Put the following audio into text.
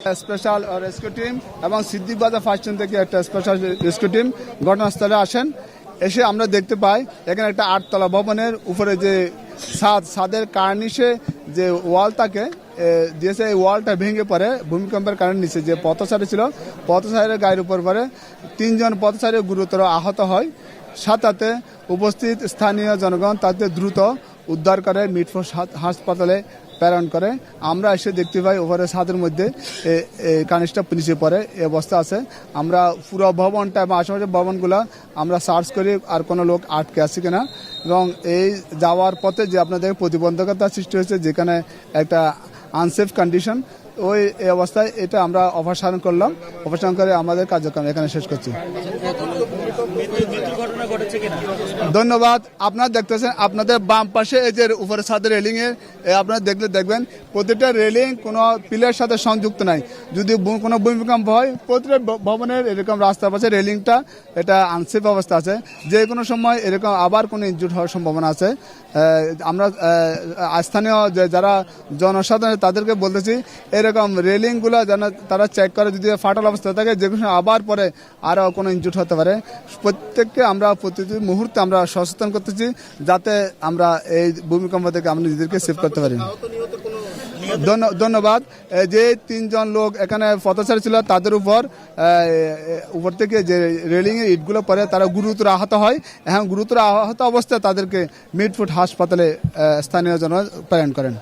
Special rescue team এবং Siddiquebazar first থেকে একটা স্পেশাল রেস্কিউ টিম ঘটনাস্থলে আসেন। এসে আমরা দেখতে পাই এখানে একটা আটতলা ভবনের উপরে যে ছাদ ছাদের কার্নিশে যে ওয়াল থাকে এ, দিয়েছে এই ওয়ালটা ভেঙে পড়ে ভূমিকম্পের কারণে নিচে যে পথচারী ছিল পথচারীর গায়ের উপর পরে তিনজন পথচারী গুরুতর আহত হয়। সাথে উপস্থিত স্থানীয় জনগণ তাদের দ্রুত উদ্ধার করে মিটফোর হাসপাতালে প্রেরণ করে। আমরা এসে দেখতে পাই ওভারে ছাদের মধ্যে কানিসটা নিচে পড়ে, এ অবস্থা আছে। আমরা পুরো ভবনটা এবং আশেপাশের ভবনগুলো আমরা সার্চ করি আর কোনো লোক আটকে আছে কিনা। এবং এই যাওয়ার পথে যে আপনাদের প্রতিবন্ধকতা সৃষ্টি হয়েছে, যেখানে একটা আনসেফ কন্ডিশন ওই, এই অবস্থায় এটা আমরা অপসারণ করলাম। অপসারণ করে আমাদের কার্যক্রম এখানে শেষ করছি। ধন্যবাদ। আপনারা দেখতেছেন, আপনাদের বাম পাশে এই যে উপরে ছাদের রেলিং এ এ আপনারা দেখলে দেখবেন, প্রতিটা রেলিং কোনো পিলের সাথে সংযুক্ত নাই। যদি কোনো ভূমিকম্প হয়, প্রতিটা ভবনের এরকম রাস্তার পাশে রেলিংটা, এটা আনসেফ অবস্থা আছে। যে কোনো সময় এরকম আবার কোনো ইনজুট হওয়ার সম্ভাবনা আছে। আমরা স্থানীয় যে যারা জনসাধারণ তাদেরকে বলতেছি, এরকম রেলিংগুলো যেন তারা চেক করে, যদি ফাটাল অবস্থা থাকে, যে কোনো আবার পরে আরও কোনো ইনজুট হতে পারে। প্রত্যেককে আমরা প্রতিটি মুহূর্তে আমরা সচেতন করতেছি যাতে আমরা এই ভূমিকম্প থেকে আমরা নিজেদেরকে সেভ করতে পারি। ধন্য- ধন্যবাদ। যে তিনজন লোক এখানে পথচারী ছিল, তাদের উপর উপর থেকে যে রেলিং এর ইটগুলো পরে তারা গুরুতর আহত হয়। এখন গুরুতর আহত অবস্থায় তাদেরকে মিডফুট হাসপাতালে স্থানীয় জন প্রেরণ করেন।